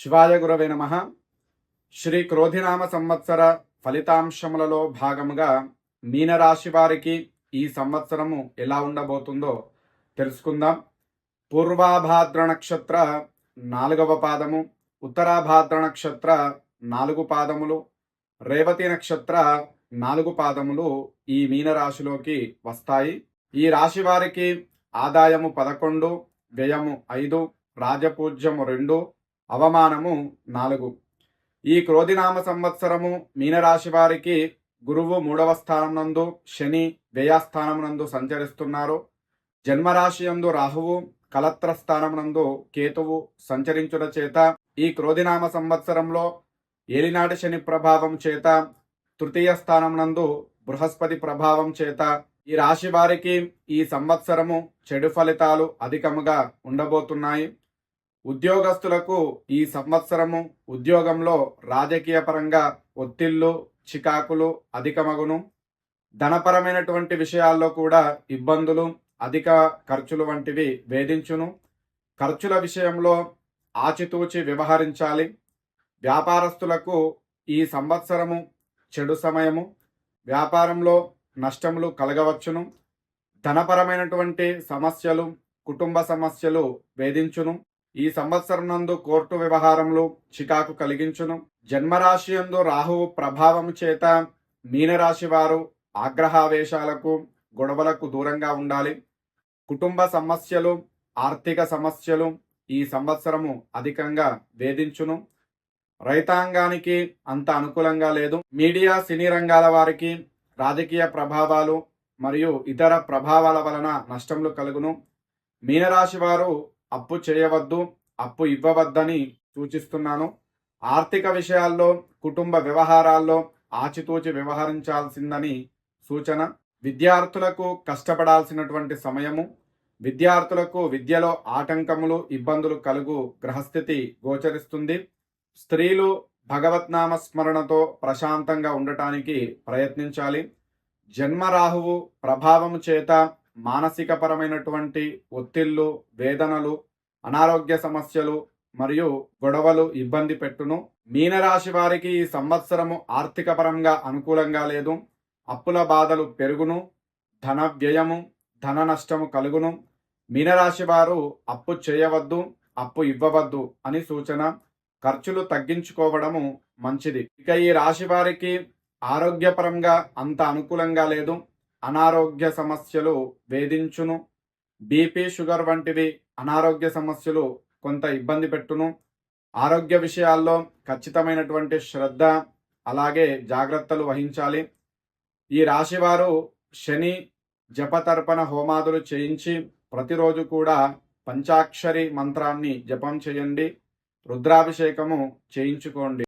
శివాయ గురవే నమ. శ్రీ క్రోధినామ సంవత్సర ఫలితాంశములలో భాగముగా మీనరాశి వారికి ఈ సంవత్సరము ఎలా ఉండబోతుందో తెలుసుకుందాం. పూర్వాభాద్ర నక్షత్ర నాలుగవ పాదము ఉత్తరాభాద్ర నక్షత్ర నాలుగు పాదములు రేవతి నక్షత్ర నాలుగు పాదములు ఈ మీనరాశిలోకి వస్తాయి. ఈ రాశి వారికి ఆదాయము పదకొండు వ్యయము ఐదు రాజపూజ్యము రెండు అవమానము నాలుగు. ఈ క్రోధినామ సంవత్సరము మీనరాశి వారికి గురువు మూడవ స్థానం నందు శని వ్యయస్థానం నందు సంచరిస్తున్నారు. జన్మరాశి యందు రాహువు కలత్ర స్థానం నందు కేతువు సంచరించుట చేత ఈ క్రోధినామ సంవత్సరంలో ఏలినాటి శని ప్రభావం చేత తృతీయ స్థానం నందు బృహస్పతి ప్రభావం చేత ఈ రాశి వారికి ఈ సంవత్సరము చెడు ఫలితాలు అధికముగా ఉండబోతున్నాయి. ఉద్యోగస్తులకు ఈ సంవత్సరము ఉద్యోగంలో రాజకీయ పరంగా ఒత్తిళ్ళు చికాకులు అధికమగును. ధనపరమైనటువంటి విషయాల్లో కూడా ఇబ్బందులు అధిక ఖర్చులు వంటివి వేధించును. ఖర్చుల విషయంలో ఆచితూచి వ్యవహరించాలి. వ్యాపారస్తులకు ఈ సంవత్సరము చెడు సమయము వ్యాపారంలో నష్టములు కలగవచ్చును. ధనపరమైనటువంటి సమస్యలు కుటుంబ సమస్యలు వేధించును. ఈ సంవత్సరం నందు కోర్టు వ్యవహారంలో చికాకు కలిగించును. జన్మరాశి యందు రాహువు ప్రభావం చేత మీనరాశి వారు ఆగ్రహావేశాలకు గొడవలకు దూరంగా ఉండాలి. కుటుంబ సమస్యలు ఆర్థిక సమస్యలు ఈ సంవత్సరము అధికంగా వేధించును. రైతాంగానికి అంత అనుకూలంగా లేదు. మీడియా సినీ రంగాల వారికి రాజకీయ ప్రభావాలు మరియు ఇతర ప్రభావాల వలన నష్టములు కలుగును. మీనరాశి వారు అప్పు చేయవద్దు అప్పు ఇవ్వవద్దని సూచిస్తున్నాను. ఆర్థిక విషయాల్లో కుటుంబ వ్యవహారాల్లో ఆచితూచి వ్యవహరించాల్సిందని సూచన. విద్యార్థులకు కష్టపడాల్సినటువంటి సమయము విద్యార్థులకు విద్యలో ఆటంకములు ఇబ్బందులు కలుగు గ్రహస్థితి గోచరిస్తుంది. స్త్రీలు భగవత్నామ స్మరణతో ప్రశాంతంగా ఉండటానికి ప్రయత్నించాలి. జన్మరాహువు ప్రభావము చేత మానసికపరమైనటువంటి ఒత్తిళ్ళు వేదనలు అనారోగ్య సమస్యలు మరియు గొడవలు ఇబ్బంది పెట్టును. మీనరాశి వారికి ఈ సంవత్సరము ఆర్థిక పరంగా అనుకూలంగా లేదు. అప్పుల బాధలు పెరుగును. ధన వ్యయము ధన నష్టము కలుగును. మీనరాశి వారు అప్పు చేయవద్దు అప్పు ఇవ్వవద్దు అని సూచన. ఖర్చులు తగ్గించుకోవడము మంచిది. ఇక ఈ రాశి వారికి ఆరోగ్యపరంగా అంత అనుకూలంగా లేదు. అనారోగ్య సమస్యలు వేధించును. బీపీ షుగర్ వంటివి అనారోగ్య సమస్యలు కొంత ఇబ్బంది పెట్టును. ఆరోగ్య విషయాల్లో ఖచ్చితమైనటువంటి శ్రద్ధ అలాగే జాగ్రత్తలు వహించాలి. ఈ రాశివారు శని జపతర్పణ హోమాదులు చేయించి ప్రతిరోజు కూడా పంచాక్షరి మంత్రాన్ని జపం చేయండి. రుద్రాభిషేకము చేయించుకోండి.